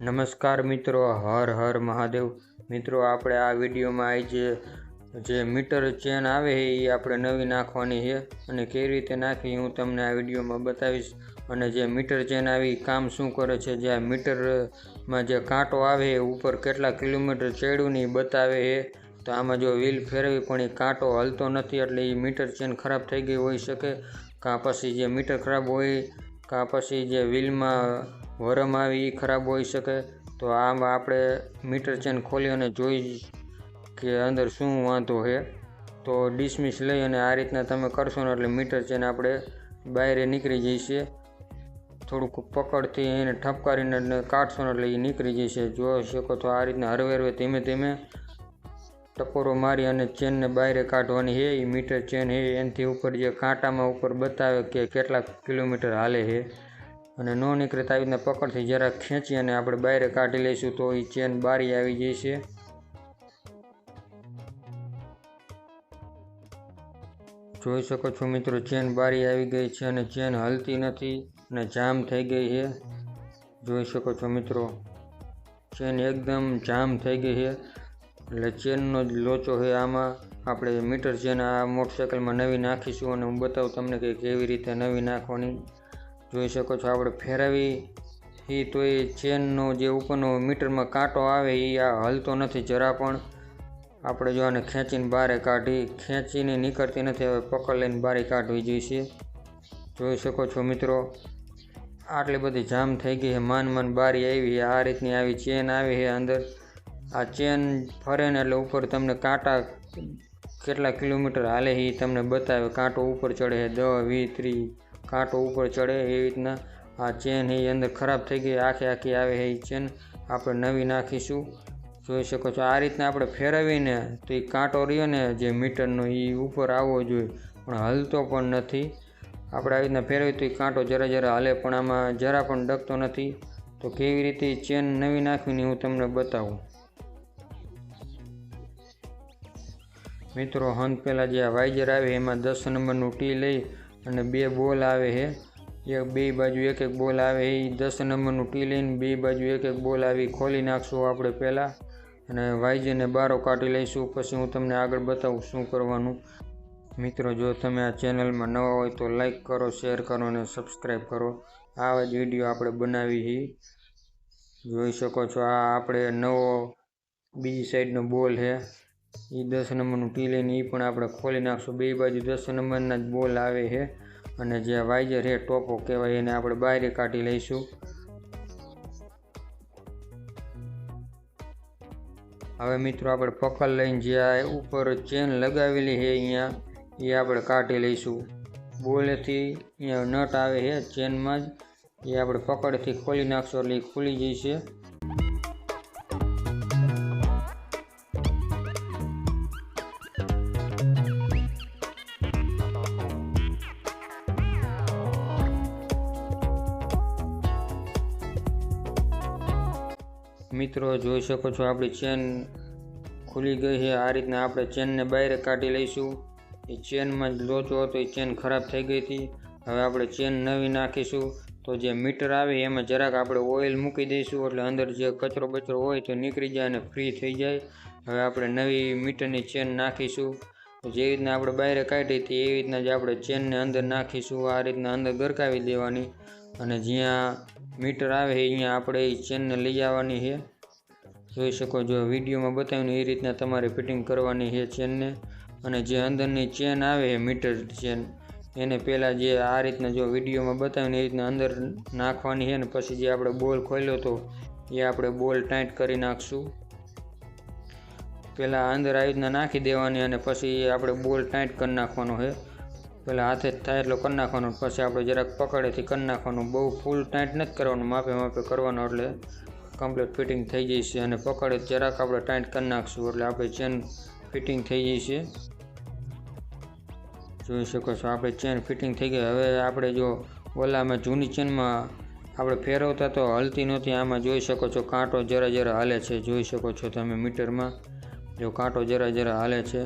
નમસ્કાર મિત્રો, હર હર મહાદેવ. મિત્રો, આપણે આ વિડીયોમાં આવી જે જે મીટર ચેન આવે છે એ આપણે નવી નાખવાની છે અને કેવી રીતે નાખવી હું તમને આ વિડીયોમાં બતાવીશ. અને જે મીટર ચેન આવી કામ શું કરે છે? જે આ મીટરમાં જે કાંટો આવે એ ઉપર કેટલા કિલોમીટર ચડ્યું ને એ બતાવે છે. તો આમાં જો વ્હીલ ફેરવી, પણ એ કાંટો હલતો નથી, એટલે એ મીટર ચેન ખરાબ થઈ ગઈ હોઈ શકે. કાં પછી જે મીટર ખરાબ હોય, કાં પછી જે વ્હીલમાં વરમ આવી એ ખરાબ હોઈ શકે, તો આમાં આપણે મીટર ચેન ખોલી અને જોઈ કે અંદર શું વાંધો છે તો ડિસમિસ લઈ અને આ રીતના તમે કરશો ને એટલે મીટર ચેન આપણે બહાર નીકળી જશે થોડુંક પકડથી એને ઠપકારીને કાઢશો ને એટલે એ નીકળી જશે. જોઈ શકો તો આ રીતના હરવે હરવે ધીમે ધીમે ટકોરો મારી અને ચેનને બહાર કાઢવાની છે એ મીટર ચેન છે એનાથી ઉપર જે કાંટામાં ઉપર બતાવે કે કેટલા કિલોમીટર હાલે છે અને ન નીકળે આવી રીતના પકડથી જરા ખેંચી અને આપણે બહાર કાઢી લઈશું તો એ ચેન બારી આવી જશે. જોઈ શકો છો મિત્રો, ચેન બારી આવી ગઈ છે અને ચેન હલતી નથી અને જામ થઈ ગઈ છે. જોઈ શકો છો મિત્રો, ચેન એકદમ જામ થઈ ગઈ છે. એટલે ચેનનો જ લોચો છે આમાં. આપણે મીટર ચેન આ મોટરસાઇકલમાં નવી નાખીશું અને હું બતાવું તમને કે કેવી રીતે નવી નાખવાની. જોઈ શકો છો આપણે ફેરવી. એ તો એ ચેનનો જે ઉપરનો મીટરમાં કાંટો આવે એ આ હલતો નથી જરા પણ. આપણે જો આને ખેંચીને બહાર કાઢી, ખેંચીને નીકળતી નથી, હવે પકડ લઈને બહાર કાઢવી જોઈશે. જોઈ શકો છો મિત્રો, આટલી બધી જામ થઈ ગઈ છે, માન માન બારી આવી આ રીતની આવી ચેન આવી છે અંદર. આ ચેન ફરે ને એટલે ઉપર તમને કાંટા કેટલા કિલોમીટર હાલે એ તમને બતાવે. કાંટો ઉપર ચડે છે, દસ, વીસ, ત્રીસ. કાંટો ઉપર ચડે એ રીતના આ ચેન એ અંદર ખરાબ થઈ ગઈ, આખી આખી આવે એ ચેન આપણે નવી નાખીશું. જોઈ શકો છો, આ રીતના આપણે ફેરવીને તો એ કાંટો રહ્યો ને જે મીટરનો એ ઉપર આવવો જોઈએ, પણ હલતો પણ નથી. આપણે આવી રીતના ફેરવી તો એ કાંટો જરા જરા હલે, પણ આમાં જરા પણ ડગતો નથી. તો કેવી રીતે ચેન નવી નાખવીને હું તમને બતાવું. મિત્રો, હંત પહેલાં જે આ વાઇઝર આવે, એમાં દસ નંબરનું ટી લઈ અને બે બોલ આવે છે એક બે બાજુ એક એક બોલ આવે એ દસ નંબરનું ટી લઈને બે બાજુ એક એક બોલ આવી ખોલી નાખશું આપણે પહેલાં. અને વાઈજીને બારો કાઢી લઈશું. પછી હું તમને આગળ બતાવું શું કરવાનું. મિત્રો, જો તમે આ ચેનલમાં નવા હોય તો લાઈક કરો, શેર કરો અને સબસ્ક્રાઈબ કરો. આવા જ વીડિયો આપણે બનાવી જોઈ શકો છો, આ આપણે નવો બીજી સાઈડનો બોલ છે એ દસ નંબરનું ટી લઈને એ પણ આપણે ખોલી નાખશું. બે બાજુ દસ નંબરના જ બોલ આવે છે. અને જે વાઇઝર છે, ટોપો કહેવાય, એને આપણે બહાર કાઢી લઈશું. હવે મિત્રો, આપણે પકડ લઈને જે આ ઉપર ચેન લગાવેલી છે અહીંયા એ આપણે કાઢી લઈશું. બોલેથી અહીંયા નટ આવે છે, ચેનમાં જ. એ આપણે પકડથી ખોલી નાખશું એટલે એ ખુલી જશે મિત્રો, જોઈ શકો છો આપણી ચેન ખુલી ગઈ છે. આ રીતના આપણે ચેનને બહાર કાઢી લઈશું. એ ચેનમાં જ લોચો હતો, એ ચેન ખરાબ થઈ ગઈ હતી. હવે આપણે ચેન નવી નાખીશું. તો જે મીટર આવે એમાં જરાક આપણે ઓઇલ મૂકી દઈશું. એટલે અંદર જે કચરો બચરો હોય તો નીકળી જાય અને ફ્રી થઈ જાય. હવે આપણે નવી મીટરની ચેન નાખીશું. જે રીતના આપણે બહાર કાઢી હતી એવી રીતના જ આપણે ચેનને અંદર નાખીશું. આ રીતના અંદર ગરકાવી દેવાની. અને જ્યાં મીટર આવે અહીંયા આપણે એ ચેનને લઈ આવવાની છે. જોઈ શકો જો વિડીયોમાં બતાવ્યું એ રીતના તમારે ફિટિંગ કરવાની છે ચેનને. અને જે અંદરની ચેન આવે છે મીટર ચેન. એને પહેલાં જે આ રીતના જો વિડીયોમાં બતાવ્યું એ રીતના અંદર નાખવાની છે ને પછી જે આપણે બોલ ખોલ્યો હતો એ આપણે બોલ ટાઈટ કરી નાખશું. પહેલાં અંદર આવી રીતના નાખી દેવાની અને પછી આપણે બોલ ટાઈટ કરી નાખવાનો છે. પહેલાં હાથે થાય એટલો કરી નાખવાનો. પછી આપણે જરાક પકડેથી કરી નાખવાનું. બહુ ફૂલ ટાઈટ નથી કરવાનું. માપે માપે કરવાનું એટલે કમ્પ્લીટ ફિટિંગ થઈ જશે અને પકડે જરાક આપણે ટાઈટ કરી નાખશું એટલે આપણે ચેન ફિટિંગ થઈ જશે જોઈ શકો છો, આપણે ચેન ફિટિંગ થઈ ગઈ. હવે આપણે જો ઓલામાં જૂની ચેનમાં આપણે ફેરવતા તો હલતી નહોતી. આમાં જોઈ શકો છો, કાંટો જરા જરા હાલે છે. જોઈ શકો છો તમે મીટરમાં. જો કાંટો જરા જરા હાલે છે.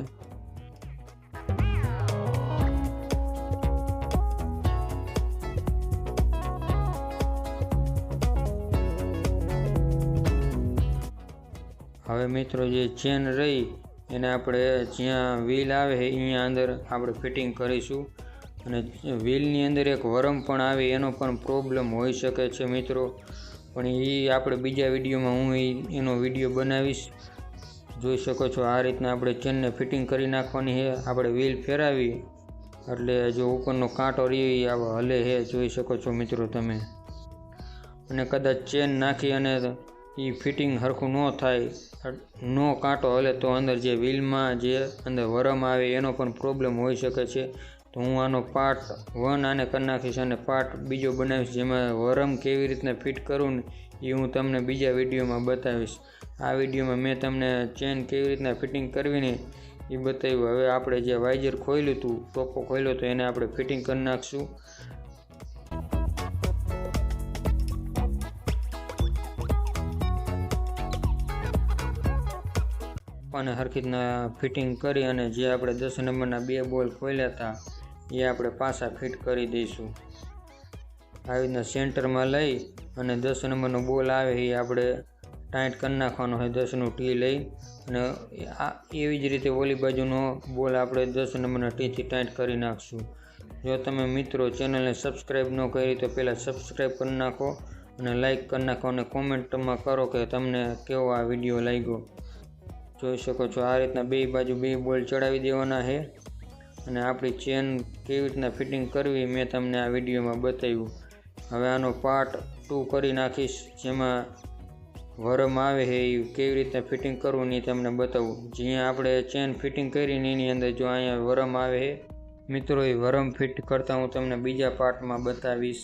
હવે મિત્રો જે ચેન રહી, એને આપણે જ્યાં વ્હીલ આવે છે અહીંયા અંદર આપણે ફિટિંગ કરીશું. અને વ્હીલની અંદર એક વરમ પણ આવે, એનો પણ પ્રોબ્લેમ હોઈ શકે છે મિત્રો. પણ એ આપણે બીજા વિડીયોમાં હું એનો વીડિયો બનાવીશ. જોઈ શકો છો આ રીતના આપણે ચેનને ફિટિંગ કરી નાખવાની છે આપણે વ્હીલ ફેરાવી, એટલે જો ઉપરનો કાંટો રહ્યો એ આવો હલે છે જોઈ શકો છો મિત્રો તમે. અને કદાચ ચેન નાખી અને એ ફિટિંગ સરખું ન થાય ન કાંટો હલે તો અંદર જે વ્હીલમાં જે અંદર વરમ આવે એનો પણ પ્રોબ્લેમ હોઈ શકે છે. તો હું આનો પાર્ટ વન આને કરી નાખીશ અને પાર્ટ બીજો બનાવીશ જેમાં વરમ કેવી રીતના ફિટ કરું ને એ હું તમને બીજા વિડીયોમાં બતાવીશ. આ વિડીયોમાં મેં તમને ચેન કેવી રીતના ફિટિંગ કરવી ને એ બતાવ્યું. હવે આપણે જે વાઇઝર ખોલ્યું હતું ટોપો ખોલ્યો તો એને આપણે ફિટિંગ કરી નાખશું. અને હરખી રીતના ફિટિંગ કરી અને જે આપણે દસ નંબરના બે બોલ ખોલ્યા હતા, એ આપણે પાછા ફિટ કરી દઈશું. આવી રીતના સેન્ટરમાં લઈ અને દસ નંબરનો બોલ આવે એ આપણે ટાઈટ કરી નાખવાનો હોય દસનું ટી લઈ અને આ એવી જ રીતે ઓલી બાજુનો બોલ આપણે દસ નંબરના ટીથી ટાઈટ કરી નાખશું. જો તમે મિત્રો ચેનલને સબસ્ક્રાઈબ ન કરી તો પહેલાં સબસ્ક્રાઈબ કરી નાખો અને લાઈક કરી નાખો અને કોમેન્ટમાં કરો કે તમને કેવો આ વીડિયો લાગ્યો. જોઈ શકો છો આ રીતના બે બાજુ બે બોલ ચડાવી દેવાના છે. અને આપણી ચેન કેવી રીતના ફિટિંગ કરવી મેં તમને આ વિડીયોમાં બતાવ્યું. હવે આનો પાર્ટ ટુ કરી નાખીશ, જેમાં વરમ આવે છે એ કેવી રીતના ફિટિંગ કરવું એ તમને બતાવું. જ્યાં આપણે ચેન ફિટિંગ કરીને એની અંદર જો અહીંયા વરમ આવે છે, મિત્રો, એ વરમ ફિટ કરતાં હું તમને બીજા પાર્ટમાં બતાવીશ.